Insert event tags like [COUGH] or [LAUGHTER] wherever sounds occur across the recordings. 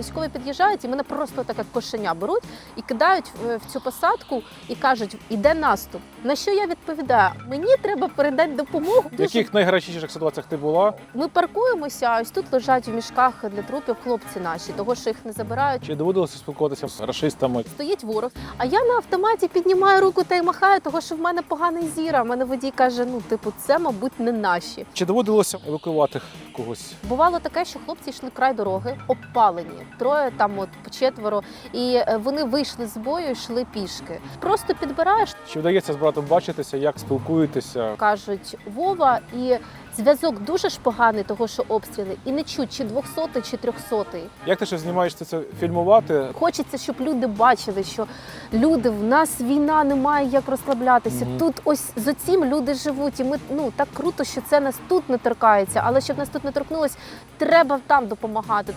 Військові під'їжджають і мене просто так як кошеня беруть і кидають в, в цю посадку і кажуть, іде наступ. На що я відповідаю? Мені треба передати допомогу. В яких найгарячіших ситуаціях ти була? Ми паркуємося, а ось тут лежать у мішках для трупів хлопці наші, того що їх не забирають. Чи доводилося спілкуватися з рашистами? Стоїть ворог, а я на автоматі піднімаю руку та й махаю, того що в мене поганий зір. А в мене водій каже: ну, типу, це, мабуть, не наші. Чи доводилося евакуювати когось? Бувало таке, що хлопці йшли край дороги, обпалені, троє там, от по четверо, і е, вони вийшли з бою, йшли пішки. Просто підбираєш, Чи вдається з братом бачитися, як спілкуєтеся? кажуть Вова, і зв'язок дуже ж поганий, того що обстріли, і не чуть, чи 200 чи 300 Як ти ще знімаєшся це фільмувати? Хочеться, щоб люди бачили, що люди в нас війна, немає як розслаблятися. Мгм. Тут ось з цим люди живуть, і ми ну так круто, що це нас тут не торкається. Але щоб нас тут не торкнулось, треба там допомагати.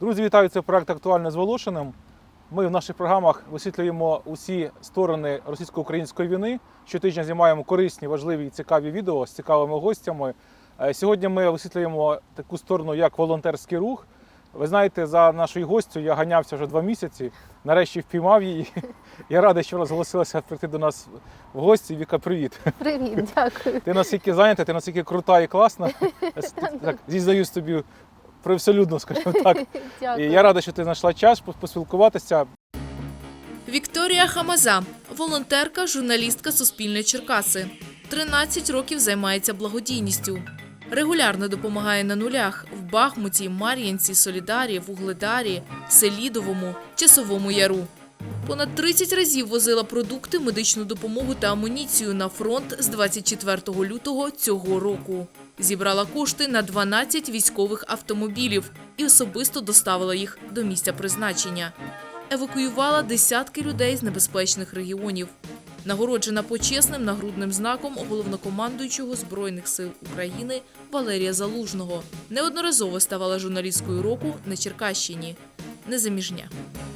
Друзі, вітаю! Це проект Актуальне з Волошиним. Ми в наших програмах висвітлюємо усі сторони російсько-української війни. Щотижня знімаємо корисні, важливі і цікаві відео з цікавими гостями. Е, Сьогодні ми висвітлюємо таку сторону, як волонтерський рух. Ви знаєте, за нашою гостю я ганявся вже два місяці. Нарешті впіймав її. Я радий, що вона зголосилася прийти до нас в гості. Віка, привіт. Привіт, дякую. Ти наскільки зайнята, ти наскільки крута і класна. [LAUGHS] Так, зізнаюсь тобі привселюдно, скажімо так. [LAUGHS] І Дякую. я радий, що ти знайшла час пос- поспілкуватися. Вікторія Хамаза, волонтерка, журналістка Суспільне Черкаси. 13 років займається благодійністю. Регулярно допомагає на нулях в Бахмуті, Мар'янці, Солідарі, Вугледарі, Селідовому, Часовому Яру. Понад 30 разів возила продукти, медичну допомогу та амуніцію на фронт з 24 лютого цього року. Зібрала кошти на 12 військових автомобілів і особисто доставила їх до місця призначення евакуювала десятки людей з небезпечних регіонів. Нагороджена почесним нагрудним знаком головнокомандуючого Збройних сил України Валерія Залужного. Неодноразово ставала журналісткою року на Черкащині. Незаміжня.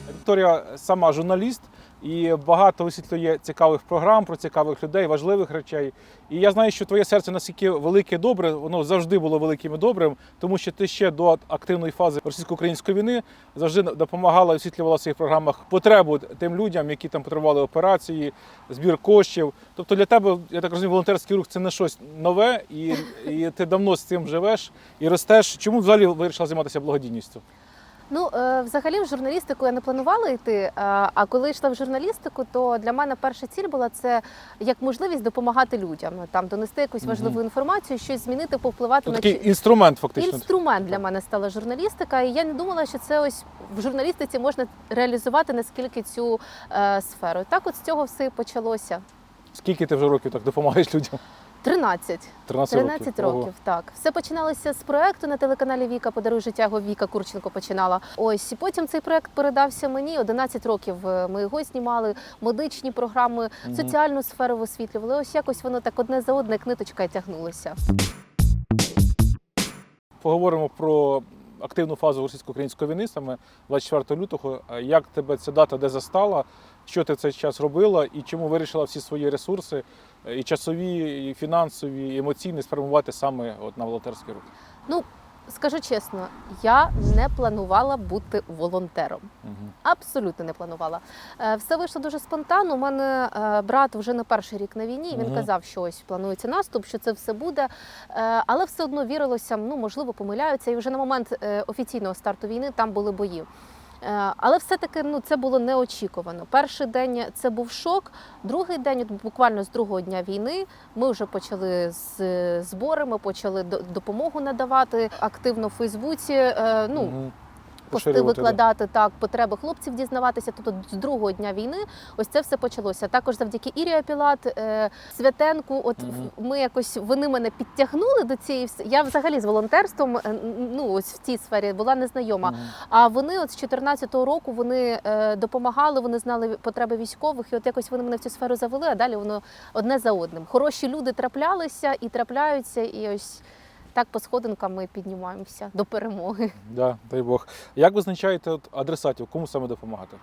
Вікторія сама журналіст і багато висвітлює цікавих програм про цікавих людей, важливих речей. І я знаю, що твоє серце наскільки велике добре, воно завжди було великим і добрим, тому що ти ще до активної фази російсько-української війни завжди допомагала і висвітлювала в своїх програмах потребу тим людям, які там потребували операції, збір коштів. Тобто для тебе, я так розумію, волонтерський рух це не щось нове, і, і ти давно з цим живеш і ростеш. Чому взагалі вирішила займатися благодійністю? Ну, е, взагалі, в журналістику я не планувала йти. е, А коли йшла в журналістику, то для мене перша ціль була це як можливість допомагати людям, там донести якусь важливу інформацію, щось змінити, повпливати Ну, на такий інструмент, фактично. інструмент для мене стала журналістика. І я не думала, що це ось в журналістиці можна реалізувати наскільки цю е, сферу. Так, от з цього все і почалося. Скільки ти вже років так допомагаєш людям? 13. 13, 13 років. Ого. так. Все починалося з проекту на телеканалі Віка Подаруй життя його Віка Курченко починала. Ось і потім цей проект передався мені. 11 років е, ми його знімали, медичні програми, соціальну сферу висвітлювали. Ось якось воно так одне за одне, як ниточка і тягнулося. Поговоримо про активну фазу російсько-української війни, саме 24 лютого. Е, Як тебе ця дата де застала? Що ти в цей час робила і чому вирішила всі свої ресурси, е, і часові, і фінансові, і емоційні спрямувати саме от на волонтерський рух? Ну скажу чесно, я не планувала бути волонтером. Угу. Абсолютно не планувала. Е, Все вийшло дуже спонтанно. У мене е, брат вже не перший рік на війні. Він Мгм. казав, що ось планується наступ, що це все буде. Але все одно вірилося, ну можливо, помиляються. І вже на момент офіційного старту війни там були бої. Е, Але все-таки ну, це було неочікувано. Перший день це був шок. Другий день, от буквально з другого дня війни, ми вже почали з збори, ми почали до- допомогу надавати активно в Фейсбуці. Е, Ну, Угу. Пости викладати так, потреби хлопців дізнаватися. Тобто з другого дня війни ось це все почалося. Також завдяки Ірі Апілат, е, Святенку. От в- ми якось вони мене підтягнули до цієї. Я взагалі з волонтерством, е, ну ось в цій сфері була незнайома. А вони, от з 14-го року, вони е, допомагали, вони знали потреби військових, і от якось вони мене в цю сферу завели, а далі воно одне за одним. Хороші люди траплялися і трапляються, і ось так по сходинкам ми піднімаємося до перемоги. Да, дай Бог. Як визначаєте от адресатів, кому саме допомагати?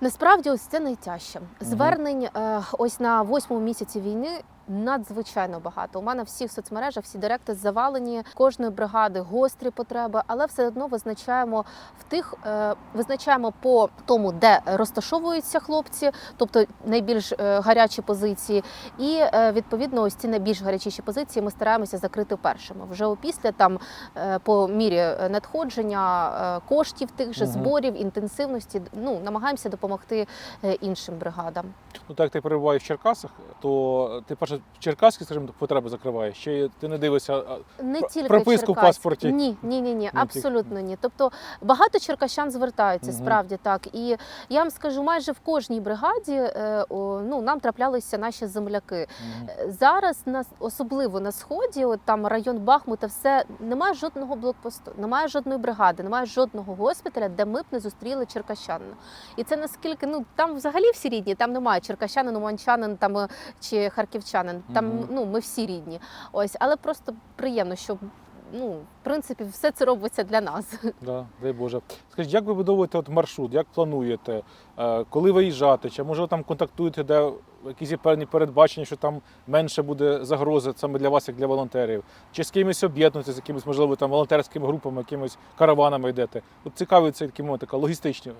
Насправді, ось це найтяжче. Звернень е, ось на восьмому місяці війни Надзвичайно багато. У мене всі в соцмережах всі директи завалені кожної бригади гострі потреби, але все одно визначаємо в тих, е, визначаємо по тому, де розташовуються хлопці, тобто найбільш е, гарячі позиції, і е, відповідно ось ці найбільш гарячіші позиції ми стараємося закрити першими. Вже опісля там по мірі надходження коштів тих же зборів, інтенсивності. Ну намагаємося допомогти іншим бригадам. Ну так як ти перебуваєш в Черкасах, то ти перше черкаські, скажімо, потреби закриваєш, чи ти не дивишся. Не тільки прописку в паспорті? Ні, ні, ні, ні, абсолютно ні. Тобто багато черкащан звертаються, Мгм. справді так. І я вам скажу, майже в кожній бригаді е, ну, нам траплялися наші земляки. Е, Зараз на особливо на сході, от там район Бахмута, все немає жодного блокпосту, немає жодної бригади, немає жодного госпіталя, де ми б не зустріли черкащанина. І це наскільки ну там взагалі всі рідні, там немає черкащанин, уманчанин там е, чи харківчанин. Там угу. ну ми всі рідні. Ось, але просто приємно, що ну в принципі все це робиться для нас. Да, дай Боже. Скажіть, як ви будовуєте от маршрут, як плануєте, Е, коли виїжджати, чи може ви там контактуєте, де якісь є певні передбачення, що там менше буде загрози саме для вас, як для волонтерів, чи з кимось об'єднуєтеся, з якимись, можливо, там волонтерськими групами, якимись караванами йдете? От цікаві цей такі моменти, така логістичні.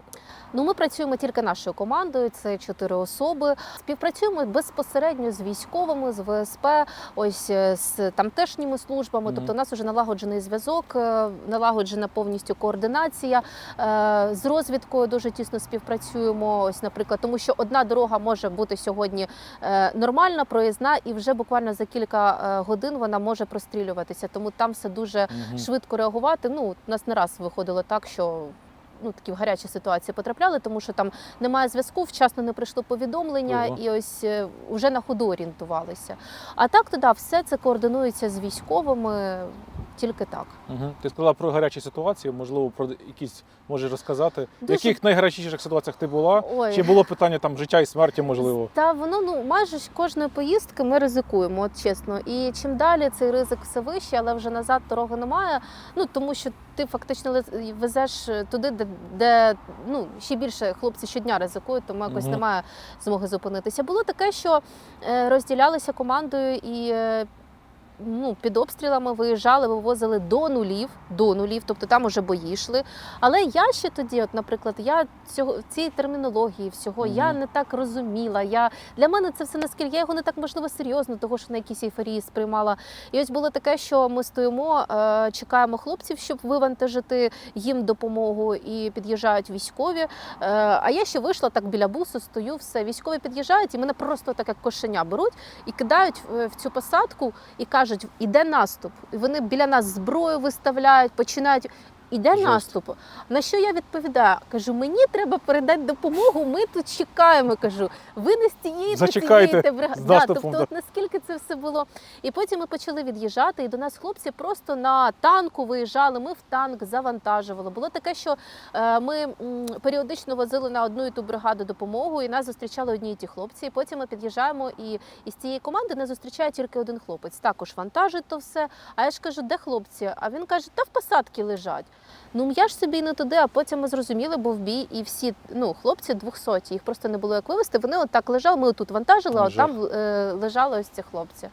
Ну, ми працюємо тільки нашою командою. Це чотири особи. Співпрацюємо безпосередньо з військовими, з ВСП, ось е, з тамтешніми службами. Мгм. Тобто, у нас вже налагоджений зв'язок, е, налагоджена повністю координація. Е, З розвідкою дуже тісно співпрацюємо. Ось, наприклад, тому що одна дорога може бути сьогодні е, нормальна, проїзна, і вже буквально за кілька е, годин вона може прострілюватися. Тому там все дуже Мгм. швидко реагувати. Ну, у нас не раз виходило так, що ну, такі в гарячі ситуації потрапляли, тому що там немає зв'язку, вчасно не прийшло повідомлення, Ого. і ось е, вже на ходу орієнтувалися. А так, то да, все це координується з військовими тільки так. Мгм. Ти сказала про гарячі ситуації, можливо, про якісь можеш розказати. В Дуже- яких найгарячіших ситуаціях ти була? Ой. Чи було питання там життя і смерті, можливо? Та воно ну майже кожної поїздки ми ризикуємо, от чесно. І чим далі цей ризик все вищий, але вже назад дороги немає. Ну тому що ти фактично везеш туди, де, де ну ще більше хлопці щодня ризикують, тому якось Мгм. немає змоги зупинитися. Було таке, що е, розділялися командою і. Е, Ну, під обстрілами виїжджали, вивозили до нулів, до нулів, тобто там уже бої йшли. Але я ще тоді, от, наприклад, я цього цієї термінології всього я не так розуміла. Я для мене це все наскільки я його не так можливо серйозно, того що на якійсь ейфорії сприймала. І ось було таке, що ми стоїмо, е, чекаємо хлопців, щоб вивантажити їм допомогу, і під'їжджають військові. Е, а я ще вийшла так біля бусу, стою, все. Військові під'їжджають, і мене просто так як кошеня беруть і кидають в- в цю посадку і кажуть, іде наступ. І вони біля нас зброю виставляють, починають. Іде Жесть. наступ. На що я відповідаю? Кажу, мені треба передати допомогу. Ми тут чекаємо. Кажу, ви не з цієї Зачекайте цієї бригади. Да, тобто, да. от наскільки це все було. І потім ми почали від'їжджати, і до нас хлопці просто на танку виїжджали. Ми в танк завантажували. Було таке, що е, ми періодично возили на одну і ту бригаду допомогу, і нас зустрічали одні і ті хлопці. І потім ми під'їжджаємо, і із цієї команди не зустрічає тільки один хлопець. Також вантажить то все. А я ж кажу, де хлопці? А він каже, та в посадці лежать. Ну я ж собі не туди, а потім ми зрозуміли, бо був бій, і всі ну, хлопці 200, їх просто не було як вивезти. Вони отак лежали, ми тут вантажили, а там е, лежали ось ці хлопці.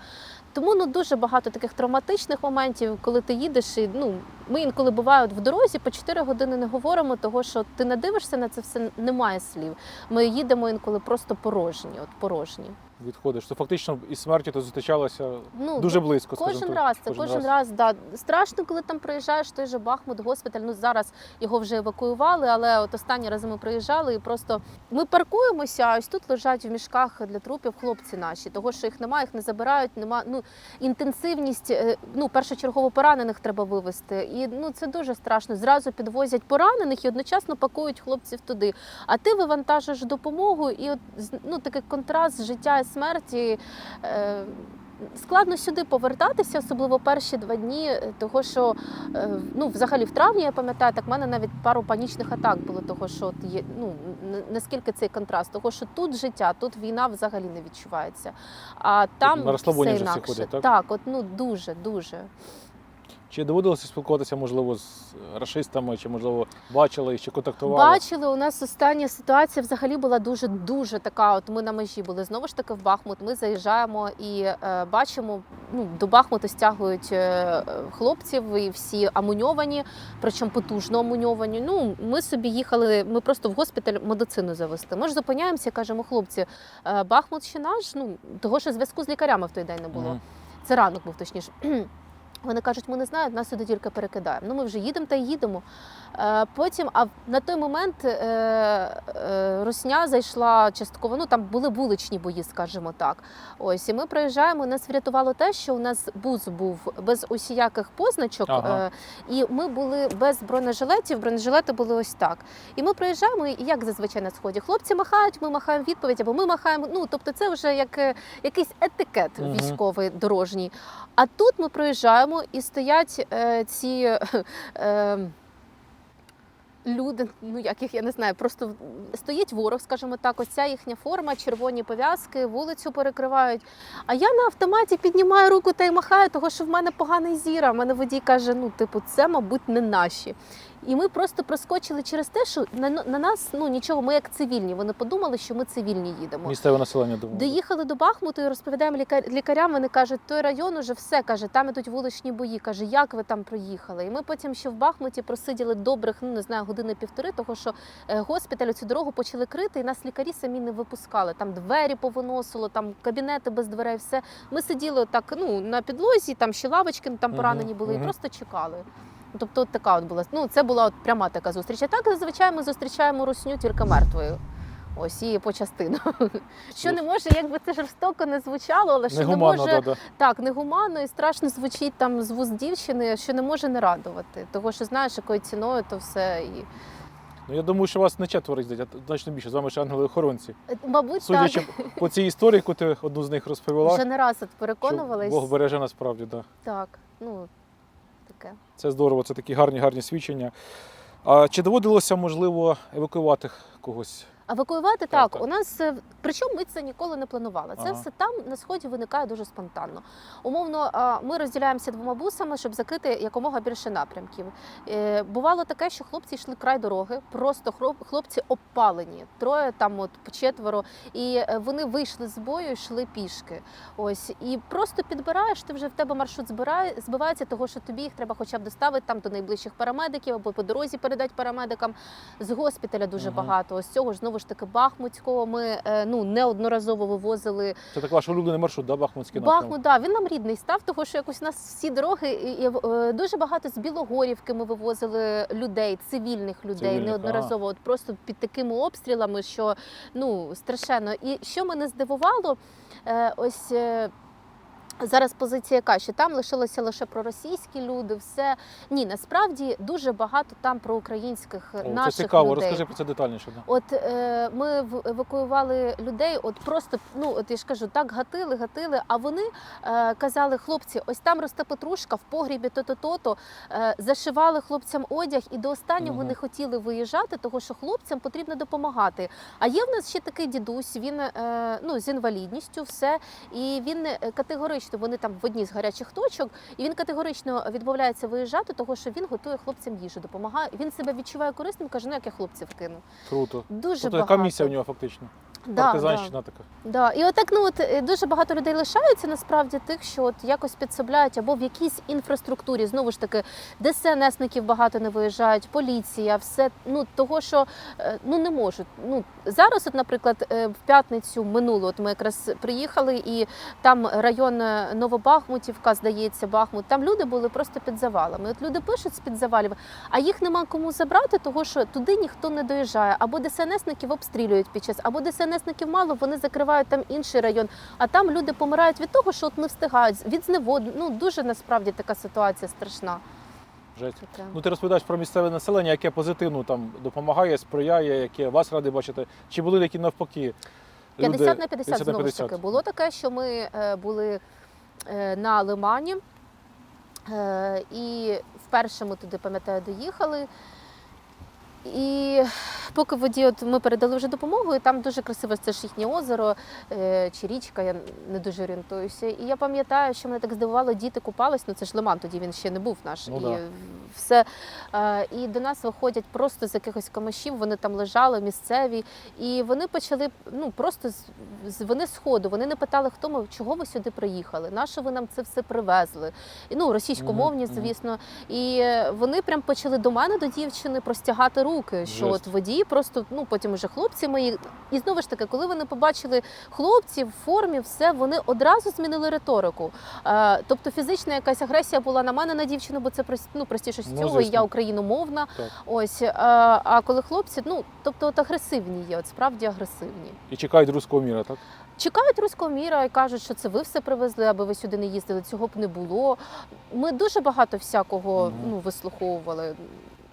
Тому ну дуже багато таких травматичних моментів, коли ти їдеш, і ну ми інколи бувають в дорозі по 4 години не говоримо, того що ти не дивишся на це все, немає слів. Ми їдемо інколи просто порожні, от порожні. Відходиш. То фактично і смерті то зустрічалося Ну дуже близько. Кожен скажімо раз, це кожен, раз. да. Страшно, коли там приїжджаєш, той же Бахмут, госпіталь. Ну зараз його вже евакуювали, але от останні рази ми приїжджали і просто ми паркуємося. А ось тут лежать в мішках для трупів хлопці наші. Того, що їх немає, їх не забирають. Нема ну інтенсивність. е, Ну першочергово поранених треба вивезти. І ну це дуже страшно. Зразу підвозять поранених і одночасно пакують хлопців туди. А ти вивантажиш допомогу, і от ну такий контраст життя смерті. Е, Складно сюди повертатися, особливо перші два дні, е, того що е, ну, взагалі в травні я пам'ятаю, так в мене навіть пару панічних атак було, того що от є ну наскільки цей контраст, того що тут життя, тут війна взагалі не відчувається. А там на все інакше. ходять, так? так, от ну дуже, дуже. Чи доводилося спілкуватися, можливо, з рашистами, чи можливо бачили, чи контактували? Бачили, у нас остання ситуація взагалі була дуже дуже така. От ми на межі були знову ж таки в Бахмут. Ми заїжджаємо і е, бачимо, ну до Бахмуту стягують е, хлопців і всі амуньовані, причому потужно амуньовані. Ну ми собі їхали. Ми просто в госпіталь медицину завести. Ми ж зупиняємося, кажемо, хлопці, е, Бахмут ще наш. Ну того, що зв'язку з лікарями в той день не було. Мгм. Це ранок був точніше. Вони кажуть, ми не знаємо, нас сюди тільки перекидаємо. Ну ми вже їдемо та їдемо. Е, потім, а на той момент е, е, Росня зайшла частково. Ну там були вуличні бої, скажімо так. Ось і ми приїжджаємо. Нас врятувало те, що у нас бус був без усіяких позначок, Ага. і ми були без бронежилетів. Бронежилети були ось так. І ми приїжджаємо, і як зазвичай на сході. Хлопці махають, ми махаємо відповідь, або ми махаємо. Ну тобто, це вже як якийсь етикет військовий дорожній. А тут ми проїжджаємо і стоять е, ці. Е, Люди, ну яких я не знаю, просто стоїть ворог, скажімо так, оця їхня форма, червоні пов'язки, вулицю перекривають. А я на автоматі піднімаю руку та й махаю, того що в мене поганий зір. А мене водій каже: ну, типу, це, мабуть, не наші. І ми просто проскочили через те, що на, на нас ну нічого, ми як цивільні. Вони подумали, що ми цивільні їдемо. Місцеве населення думаю. Доїхали до Бахмуту і розповідаємо лікар... лікарям. Вони кажуть, той район уже все каже, там ідуть вуличні бої. Каже, як ви там проїхали? І ми потім ще в Бахмуті просиділи добрих, ну не знаю, години півтори, того що е, госпіталь цю дорогу почали крити, і нас лікарі самі не випускали. Там двері повиносило, там кабінети без дверей. Все ми сиділи так, ну на підлозі, там ще лавочки там поранені були, і мгм. просто чекали. Тобто, от така от була. Ну, це була от пряма така зустріч. А так зазвичай ми зустрічаємо русню тільки мертвою. Ось і по частинах. [LAUGHS] Що не може, якби це жорстоко не звучало, але що не Негуманно, може да, да. так негуманно і страшно звучить там з вуст дівчини, що не може не радувати. Того, що знаєш, якою ціною то все і Ну, я думаю, що вас не четверо їздять, а значно більше. З вами ж ангели-охоронці. Е, мабуть, Судячи так по цій історії, яку ти одну з них розповіла, вже не раз от переконувались. Бог береже насправді, да. Так, ну таке. Це здорово, це такі гарні, гарні свідчення. А чи доводилося, можливо, евакуювати когось? Евакуювати так, Так, у нас е, причому ми це ніколи не планували. Це Ага. все там на сході виникає дуже спонтанно. Умовно, ми розділяємося двома бусами, щоб закрити якомога більше напрямків. Е, Бувало таке, що хлопці йшли край дороги, просто хлопці обпалені, троє там, от по четверо, і е, вони вийшли з бою, йшли пішки. Ось і просто підбираєш. Ти вже в тебе маршрут збирає, збивається, того що тобі їх треба хоча б доставити там до найближчих парамедиків або по дорозі передати парамедикам. З госпіталя дуже Мгм. багато. Ось цього ж знову ж таки Бахмутського. Ми е, ну неодноразово вивозили Це так ваш улюблений маршрут, да, Бахмутський напрямок? Бахмут. Да, він нам рідний став, тому що якось у нас всі дороги і, і, е, дуже багато з Білогорівки ми вивозили людей, цивільних людей Цивільних, неодноразово. От просто під такими обстрілами, що ну страшенно. І що мене здивувало, е, ось. Зараз позиція яка, що там лишилося лише проросійські люди, все ні, насправді дуже багато там про українських О, наших це цікаво, людей. розкажи про це детальніше. Да. От е, ми евакуювали людей, от просто ну от я ж кажу, так гатили, гатили. А вони е, казали, хлопці, ось там росте петрушка в погрібі, то-то, то-то. Е, зашивали хлопцям одяг і до останнього Мгм. не хотіли виїжджати, тому що хлопцям потрібно допомагати. А є в нас ще такий дідусь, він е, ну з інвалідністю, все, і він е, категорично, вони там в одній з гарячих точок, і він категорично відмовляється виїжджати, тому що він готує хлопцям їжу, допомагає. Він себе відчуває корисним, каже, ну як я хлопців кину. Круто. Дуже Тобто багато. яка місія в нього фактично? Да, Партизанщина така. Да. І отак, ну от е, дуже багато людей лишаються насправді тих, що от якось підсобляють або в якійсь інфраструктурі. Знову ж таки, ДСНСників багато не виїжджають, поліція, все ну того, що е, ну не можуть. Ну зараз, от, наприклад, е, в п'ятницю минуло, от ми якраз приїхали, і там район Новобахмутівка, здається, Бахмут. Там люди були просто під завалами. От люди пишуть з під завалів, а їх нема кому забрати, того що туди ніхто не доїжджає. Або ДСНСників обстрілюють під час, або ДСНСників мало, вони закривають там інший район. А там люди помирають від того, що от не встигають від зневоду. Ну дуже насправді така ситуація страшна. Жесть. Таке. Ну ти розповідаєш про місцеве населення, яке позитивно там допомагає, сприяє, яке вас ради бачити. Чи були такі навпаки? 50 люди- на 50, 50 на знову ж таки. Було таке, що ми е, були е, на Лимані, е, і вперше ми туди, пам'ятаю, доїхали. І поки воді, от ми передали вже допомогу, і там дуже красиве це ж їхнє озеро е, чи річка, я не дуже орієнтуюся. І я пам'ятаю, що мене так здивувало, діти купались, ну це ж лиман, тоді він ще не був наш. Ну і да. все. І до нас виходять просто з якихось камишів, вони там лежали, місцеві, і вони почали ну просто з, вони з ходу, вони не питали, хто ми, чого ви сюди приїхали, на що ви нам це все привезли. І, ну, російськомовні, звісно. І е, вони прям почали до мене, до дівчини, простягати руки. Що Жесть. от водії, просто ну потім уже хлопці мої. І знову ж таки, коли вони побачили хлопців в формі, все вони одразу змінили риторику. Е, тобто фізична якась агресія була на мене на дівчину, бо це ну, простіше з Ну, цього, і я україномовна. Так. Ось е, а коли хлопці, ну тобто, от агресивні є, от справді агресивні. І чекають руського міра, так? Чекають руського міра і кажуть, що це ви все привезли, аби ви сюди не їздили. Цього б не було. Ми дуже багато всякого Мгм. ну вислуховували.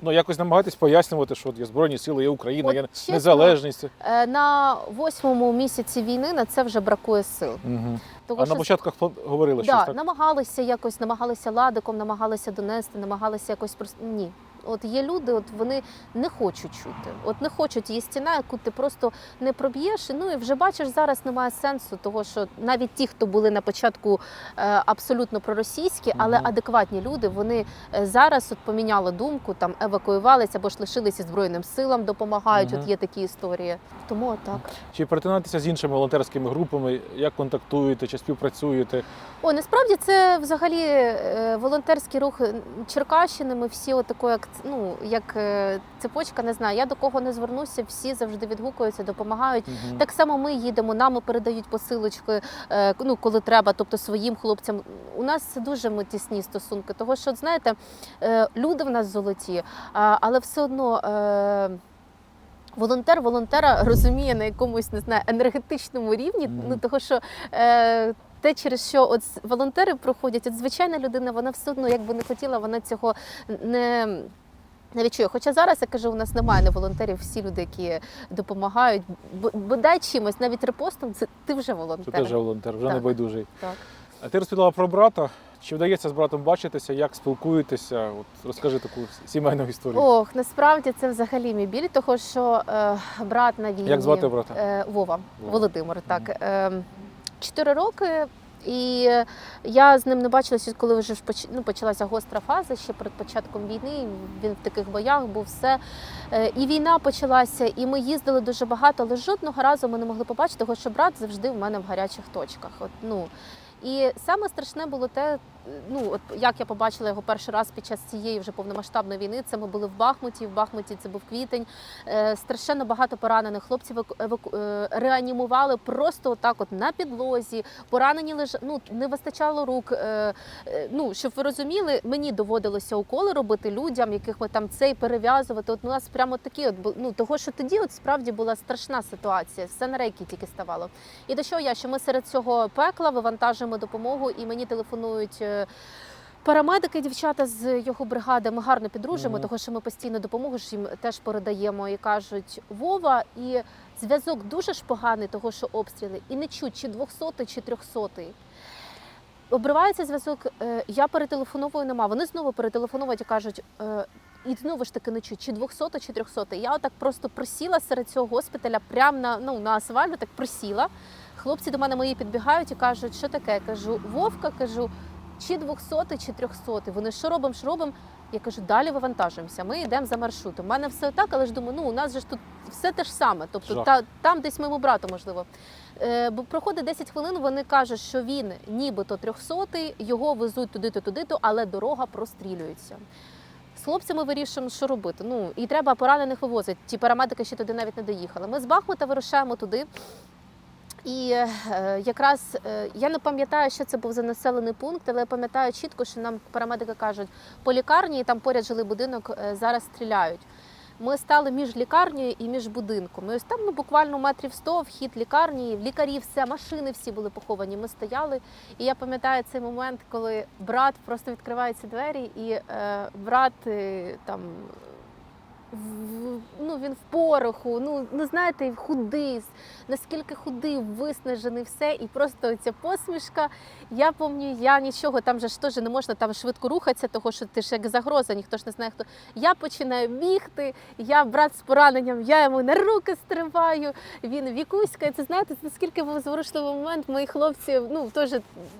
Ну якось намагатись пояснювати, що от є Збройні сили, є Україна, От є чесно, незалежність. Е, На восьмому місяці війни на це вже бракує сил. Угу. Тому, А на початках говорили да, щось так? намагалися якось, намагалися ладиком, намагалися донести, намагалися якось. Ні. От є люди, от вони не хочуть чути. От не хочуть є стіна, яку ти просто не проб'єш. Ну і вже бачиш, зараз немає сенсу, того що навіть ті, хто були на початку е, абсолютно проросійські, але адекватні люди, вони е, зараз от поміняли думку, там евакуювалися або ж лишилися збройним силам, допомагають. Мгм. От є такі історії. Тому отак. Чи перетинаєтеся з іншими волонтерськими групами? Як контактуєте, чи співпрацюєте? О, насправді це взагалі е, волонтерський рух Черкащини. Ми всі отако, як ц- ну як е, цепочка, не знаю. Я до кого не звернуся, всі завжди відгукуються, допомагають. Мгм. Так само ми їдемо, нам передають посилочки, е, ну коли треба, тобто своїм хлопцям. У нас дуже ми тісні стосунки, того що, знаєте, е, люди в нас золоті, але все одно. Волонтер волонтера розуміє на якомусь не знаю енергетичному рівні. Мгм. Ну того, що е, те, через що от волонтери проходять, от звичайна людина, вона все одно, як би не хотіла, вона цього не. Не відчує. Хоча зараз я кажу, у нас немає не волонтерів, всі люди, які допомагають, бо- бодай чимось, навіть репостом, це ти вже Це волонтер. теж волонтер, вже Так. не байдужий. Так. А ти розповідала про брата. Чи вдається з братом бачитися, як спілкуєтеся? От розкажи таку сімейну історію. Ох, насправді це взагалі мій біль, того що е, брат на війні. Як звати брата? Е, Вова, Вова. Володимир. Так е, чотири роки. І я з ним не бачилася, коли вже ну, почалася гостра фаза ще перед початком війни. Він в таких боях був все. Е, І війна почалася, і ми їздили дуже багато, але жодного разу ми не могли побачити, того, що брат завжди в мене в гарячих точках. От, ну. І саме страшне було те, ну от як я побачила його перший раз під час цієї вже повномасштабної війни. Це ми були в Бахмуті. В Бахмуті це був квітень. Е, страшенно багато поранених хлопців еваку- е, реанімували просто отак, от на підлозі. Поранені леж... ну, не вистачало рук. Е, е, ну щоб ви розуміли, мені доводилося уколи робити людям, яких ми там цей перев'язувати. От у нас прямо такі, от ну того, що тоді от справді була страшна ситуація. Все на рейки тільки ставало. І до чого я, що ми серед цього пекла вивантажуємо допомогу, і мені телефонують. Е, Парамедики, дівчата з його бригади, ми гарно підружимо, Мгм. тому що ми постійно допомогу ж їм теж передаємо і кажуть Вова, і зв'язок дуже ж поганий, того що обстріли, і не чуть, чи 200 чи 300 Обривається зв'язок, е, я перетелефоновую, нема. Вони знову перетелефонують і кажуть, е, і знову ж таки не чуть, чи 200 чи 300 Я отак просто присіла серед цього госпіталя, прямо на, ну, на асфальту, так присіла. Хлопці до мене мої підбігають і кажуть, що таке? Кажу, Вовка, кажу, чи 200, чи 300. Вони що робимо, що робимо? Я кажу, далі вивантажуємося. Ми йдемо за маршрутом. У мене все так, але ж думаю, ну у нас же ж тут все те ж саме. Тобто та, там десь моєму брату, можливо. Е, бо проходить 10 хвилин, вони кажуть, що він нібито 300, його везуть туди-то, туди-то, але дорога прострілюється. З хлопцями вирішуємо, що робити. Ну і треба поранених вивозити. Ті парамедики ще туди навіть не доїхали. Ми з Бахмута вирушаємо туди. І е, якраз е, я не пам'ятаю, що це був за населений пункт, але я пам'ятаю чітко, що нам парамедики кажуть, по лікарні і там поряд жилий будинок е, зараз стріляють. Ми стали між лікарнею і між будинком. І ось там ну, буквально метрів 100 вхід лікарні, лікарі, все, машини всі були поховані. Ми стояли. І я пам'ятаю цей момент, коли брат просто відкриває ці двері, і е, брат там ну він в пороху. Ну ну знаєте, худий, наскільки худий, виснажений, все, і просто ця посмішка. Я пам'ятаю, я нічого там же ж теж не можна там швидко рухатися, того що ти ж як загроза, ніхто ж не знає хто. Я починаю бігти. Я брат з пораненням, я йому на руки стриваю. Він вікуська. І Це знаєте, наскільки був зворушливий момент. Мої хлопці, ну теж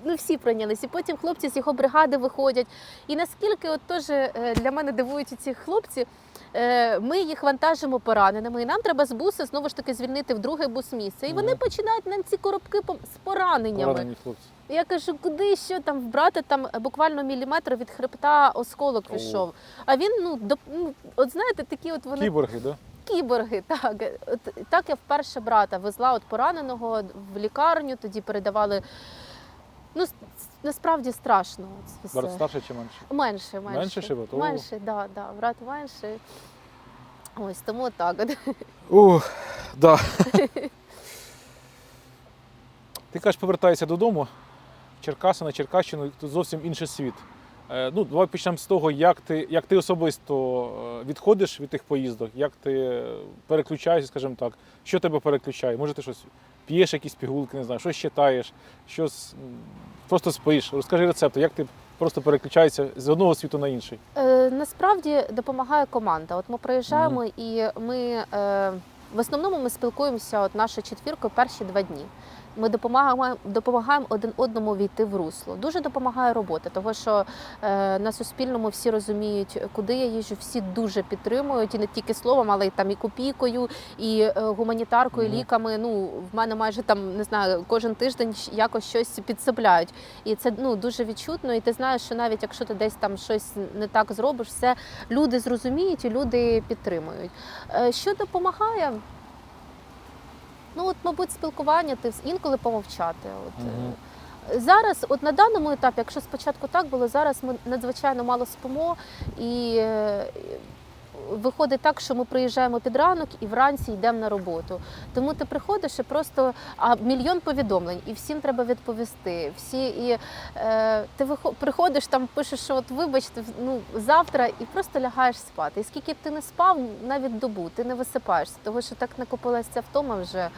ну всі прийнялись. І потім хлопці з його бригади виходять. І наскільки от теж е, для мене дивують ці хлопці. Е, Ми їх вантажимо пораненими, і нам треба з буса знову ж таки звільнити в другий бус місце. І вони починають нам ці коробки з пораненнями. Поранені хлопці. Я кажу, куди що там вбрати там буквально міліметр від хребта осколок пішов. А він ну до ну, от знаєте, такі от вони Кіборги, да? кіборги. Так от так я вперше брата везла от пораненого в лікарню, тоді передавали. Ну насправді страшно. Це все. Брат старший чи? Менше, менше. Менше ще брат? О. Менше, да, да, брат менший. Ось тому так. От. Ух, да. Ти кажеш, повертаєшся додому, в Черкаси на Черкащину, тут зовсім інший світ. Е, Ну, давай почнемо з того, як ти, як ти особисто е, відходиш від тих поїздок, як ти е, переключаєшся, скажімо так, що тебе переключає? Може, ти щось п'єш, якісь пігулки, не знаю, щось читаєш, щось просто спиш. Розкажи рецепти, як ти просто переключаєшся з одного світу на інший. Е, насправді допомагає команда. От ми приїжджаємо і ми е, в основному ми спілкуємося от наша четвірка перші два дні. Ми допомагаємо, допомагаємо один одному війти в русло. Дуже допомагає робота, тому що е, на суспільному всі розуміють, куди я їжджу, всі дуже підтримують і не тільки словом, але й там і копійкою, і е, гуманітаркою, Мгм. ліками. Ну в мене майже там не знаю, кожен тиждень якось щось підсипляють. І це ну дуже відчутно. І ти знаєш, що навіть якщо ти десь там щось не так зробиш, все люди зрозуміють і люди підтримують. Е, Що допомагає? Ну, от, мабуть, спілкування, ти інколи помовчати. От, Угу. Зараз, от на даному етапі, якщо спочатку так було, зараз ми надзвичайно мало спимо і. Виходить так, що ми приїжджаємо під ранок і вранці йдемо на роботу. Тому ти приходиш і просто а мільйон повідомлень, і всім треба відповісти. Всі і е, ти виход, приходиш там, пишеш, що от вибачте, ну завтра, і просто лягаєш спати. І скільки б ти не спав, навіть добу, ти не висипаєшся, тому що так накопилася втома вже.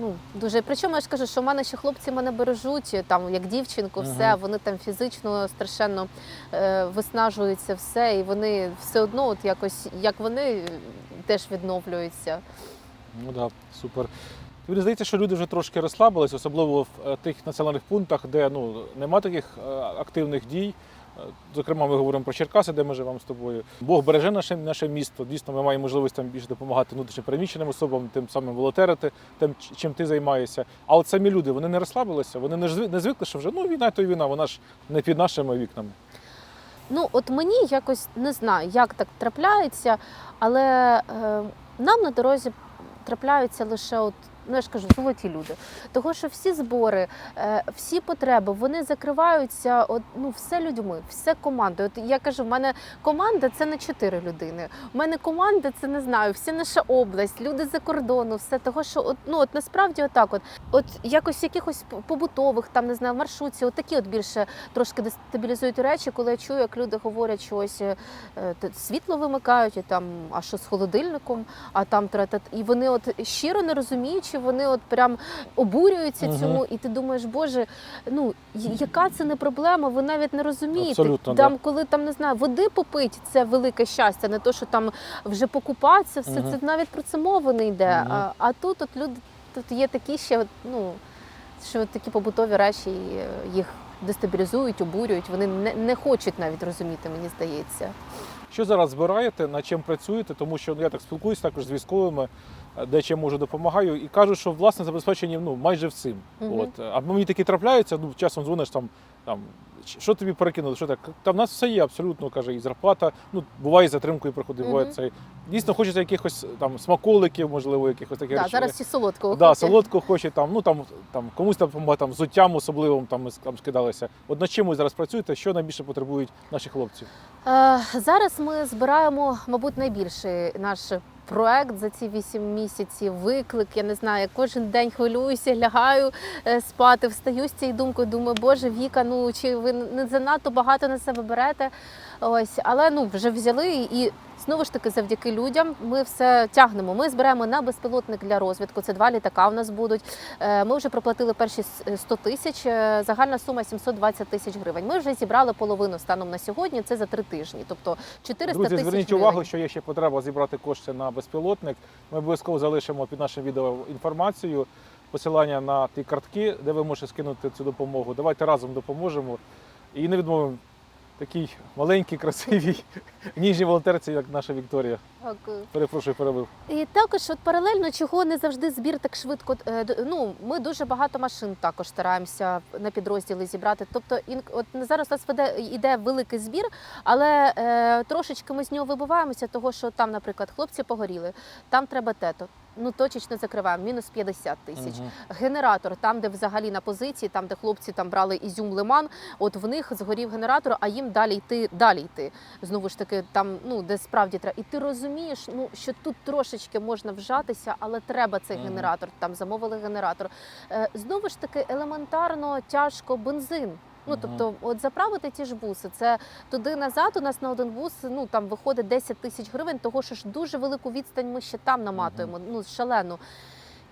Ну, дуже. Причому я ж кажу, що в мене ще хлопці мене бережуть, там як дівчинку, все, Ага. вони там фізично страшенно е, виснажуються, все, і вони все одно, от якось як вони теж відновлюються. Ну так, да, супер. Тобі здається, що люди вже трошки розслабились, особливо в е, тих населених пунктах, де ну, нема таких е, активних дій. Зокрема, ми говоримо про Черкаси, де ми живемо з тобою. Бог береже наше, наше місто. Дійсно, ми маємо можливість там більше допомагати внутрішньо переміщеним особам, тим самим волонтерити, тим, чим ти займаєшся. А от самі люди вони не розслабилися, вони не звикли, що вже ну війна то війна, вона ж не під нашими вікнами. Ну, от мені якось не знаю, як так трапляється, але е, нам на дорозі трапляються лише от. Ну, я ж кажу, золоті люди. Того, що всі збори, е, всі потреби, вони закриваються, от, ну, все людьми, все командою. От я кажу, в мене команда це не чотири людини. У мене команда це не знаю, вся наша область, люди за кордону, все того, що от, ну, от насправді отак. От, от якось якихось побутових, там не знаю, маршрутці, от такі от більше трошки дестабілізують речі, коли я чую, як люди говорять, що ось е, світло вимикають, і там, а що з холодильником, а там тра-та- І вони от щиро не розуміючи, вони от прям обурюються Мгм. цьому, і ти думаєш, боже, ну яка це не проблема, ви навіть не розумієте. Абсолютно, там, да. коли там не знаю, води попить, це велике щастя, не то, що там вже покупатися, все Мгм. це навіть про це мова не йде. Мгм. А, а тут от люди тут є такі ще, ну що такі побутові речі е, їх дестабілізують, обурюють. Вони не, не хочуть навіть розуміти, мені здається. Що зараз збираєте, над чим працюєте? Тому що ну, я так спілкуюся також з військовими, де чим можу допомагаю, і кажу, що власне забезпечені ну, майже всім. Мгм. От. А мені такі трапляються, ну, часом дзвониш там, там що тобі перекинули, що так? Там в нас все є абсолютно, каже, і зарплата. Ну, буває затримкою приходить, буває це. Дійсно, хочеться якихось там смаколиків, можливо, якихось таких Да, речей. зараз всі солодкого Да, солодко хоче там, ну там, там комусь там там зуттям особливим, там ми там скидалися. От над чим ви зараз працюєте, що найбільше потребують наші хлопці? Е, зараз ми збираємо, мабуть, найбільший наш проект за ці вісім місяців, виклик. Я не знаю, я кожен день хвилююся, лягаю е, спати, встаю з цією думкою. Думаю, боже, Віка, ну чи ви не занадто багато на себе берете? Ось, але ну вже взяли і. Знову ж таки, завдяки людям ми все тягнемо. Ми зберемо на безпілотник для розвідку. Це два літака у нас будуть. Е, Ми вже проплатили перші 100 тисяч. е, Загальна сума 720 тисяч гривень. Ми вже зібрали половину станом на сьогодні. Це за три тижні. Тобто 400 Друзі, тисяч зверніть гривень. увагу, що є ще потреба зібрати кошти на безпілотник. Ми обов'язково залишимо під нашим відео інформацію, посилання на ті картки, де ви можете скинути цю допомогу. Давайте разом допоможемо і не відмовимо такій маленькій, красивій, [LAUGHS] ніжній волонтерці, як наша Вікторія. Дякую. Перепрошую, перебив. І також, от паралельно, чого не завжди збір так швидко. е, Ну ми дуже багато машин також стараємося на підрозділи зібрати. Тобто, от зараз у нас веде іде великий збір, але е, трошечки ми з нього вибиваємося, того що там, наприклад, хлопці погоріли, там треба тето. Ну точечно закриваємо, мінус 50 тисяч. Мгм. Генератор, там, де взагалі на позиції, там, де хлопці там брали ізюм лиман, от в них згорів генератор, а їм далі йти, далі йти. Знову ж таки, там, ну де справді треба. І ти розумієш, ну що тут трошечки можна вжатися, але треба цей Мгм. генератор. Там замовили генератор. Е, знову ж таки, елементарно тяжко бензин. Ну тобто, от заправити ті ж буси, це туди назад. У нас на один бус ну там виходить 10 тисяч гривень, того що ж дуже велику відстань ми ще там наматуємо. Ну шалену.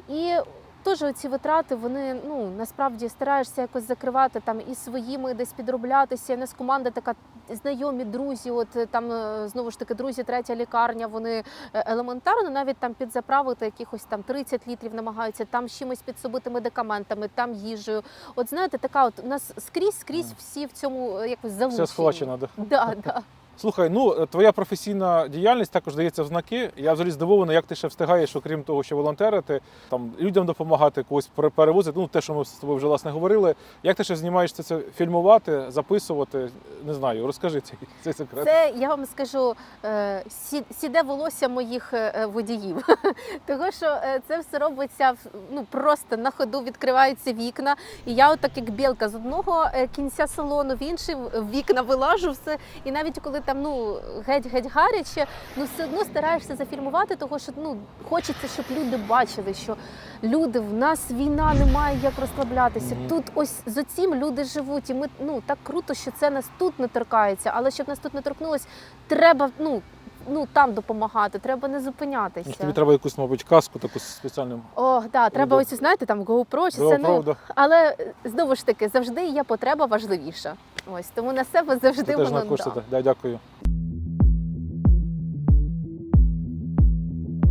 І теж ці витрати, вони ну насправді стараєшся якось закривати там і своїми десь підроблятися. У нас команда така знайомі, друзі. От е, там е, знову ж таки друзі, третя лікарня. Вони е, елементарно навіть там підзаправити якихось там 30 літрів намагаються, там чимось підсобити медикаментами, там їжею. От знаєте, така от у нас скрізь, скрізь всі в цьому якось залучені. Все схвачено. Да? Да, да. Слухай, ну е, твоя професійна діяльність також дається в знаки. Я взагалі здивований, як ти ще встигаєш, окрім того, що волонтерити, там людям допомагати, когось перевозити. Ну те, що ми з тобою вже власне говорили. Як ти ще знімаєшся це фільмувати, записувати? Не знаю, розкажи цей, цей секрет. Це я вам скажу е, сі- сіде волосся моїх е, водіїв. [LAUGHS] Того, що це все робиться ну просто на ходу відкриваються вікна. І я, отак як білка з одного кінця салону в інший вікна вилажу все. І навіть коли там ну геть-геть гаряче, ну все одно стараєшся зафільмувати, того що ну хочеться, щоб люди бачили, що люди в нас війна, немає як розслаблятися. Мгм. Тут ось з цим люди живуть, і ми ну так круто, що це нас тут не торкається. Але щоб нас тут не торкнулось, треба ну. Ну там допомагати, треба не зупинятися. Тобі треба якусь, мабуть, каску таку спеціальну. О, да, треба ось знаєте, там GoPro чи Да, це ну. правда. Але знову ж таки, завжди є потреба важливіша. Ось тому на себе завжди Це теж воно да. Да, дякую.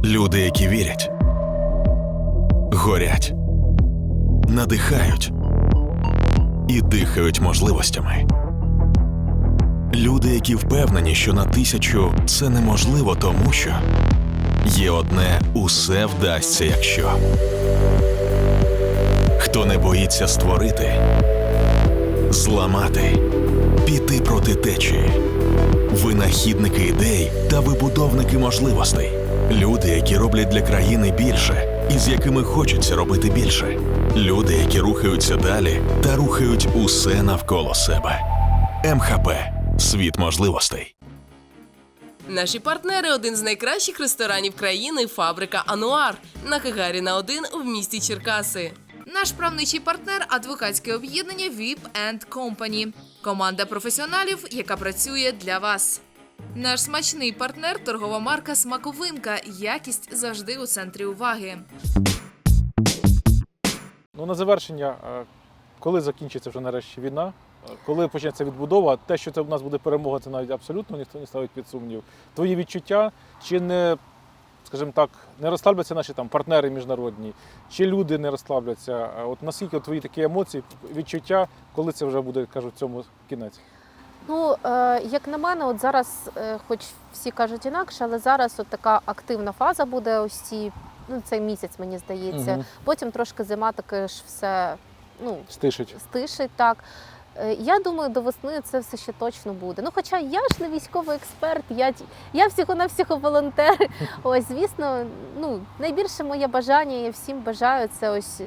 Люди, які вірять, горять, надихають і дихають можливостями. Люди, які впевнені, що на тисячу це неможливо, тому що є одне усе вдасться, якщо хто не боїться створити, зламати, піти проти течії, винахідники ідей та вибудовники можливостей. Люди, які роблять для країни більше, і з якими хочеться робити більше. Люди, які рухаються далі та рухають усе навколо себе. МХП світ можливостей. Наші партнери один з найкращих ресторанів країни фабрика Ануар на Гагаріна 1 в місті Черкаси. Наш правничий партнер адвокатське об'єднання VIP Company. Команда професіоналів, яка працює для вас. Наш смачний партнер торгова марка Смаковинка. Якість завжди у центрі уваги. Ну на завершення, е, коли закінчиться вже нарешті війна, е, коли почнеться відбудова, те, що це в нас буде перемога, це навіть абсолютно ніхто не ставить під сумнів. Твої відчуття, чи не, скажімо так, не розслабляться наші там партнери міжнародні, чи люди не розслабляться? От наскільки от твої такі емоції, відчуття, коли це вже буде, кажуть, цьому кінець? Ну, е, як на мене, от зараз, е, хоч всі кажуть інакше, але зараз от така активна фаза буде ось ці, ну, цей місяць, мені здається. Мгм. Потім трошки зима таке ж все ну, Стишить. стишить так. Е, Я думаю, до весни це все ще точно буде. Ну, хоча я ж не військовий експерт, я, я всього на всього волонтер. [LAUGHS] Ось, звісно, ну найбільше моє бажання, я всім бажаю це ось.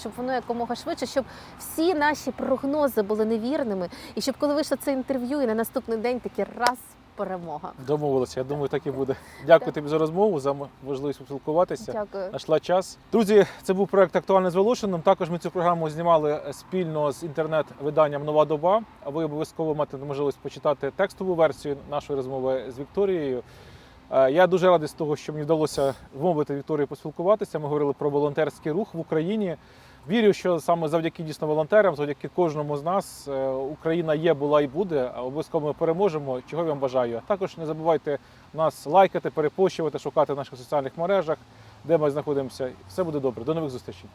Щоб воно якомога швидше, щоб всі наші прогнози були невірними, і щоб коли вийшло це інтерв'ю, і на наступний день такі раз перемога. Домовилися. Я думаю, так і буде. Дякую тобі за розмову, за можливість поспілкуватися. Дякую. Знайшла час. Друзі, це був проект Актуальне з Волошином. Також ми цю програму знімали спільно з інтернет-виданням Нова доба. А ви обов'язково матимете можливість почитати текстову версію нашої розмови з Вікторією. Е, Я дуже радий з того, що мені вдалося вмовити Вікторію поспілкуватися. Ми говорили про волонтерський рух в Україні. Вірю, що саме завдяки дійсно волонтерам, завдяки кожному з нас е, Україна є, була і буде. Обов'язково ми переможемо. Чого я вам бажаю. Також не забувайте нас лайкати, перепощувати, шукати в наших соціальних мережах, де ми знаходимося. Все буде добре. До нових зустрічей.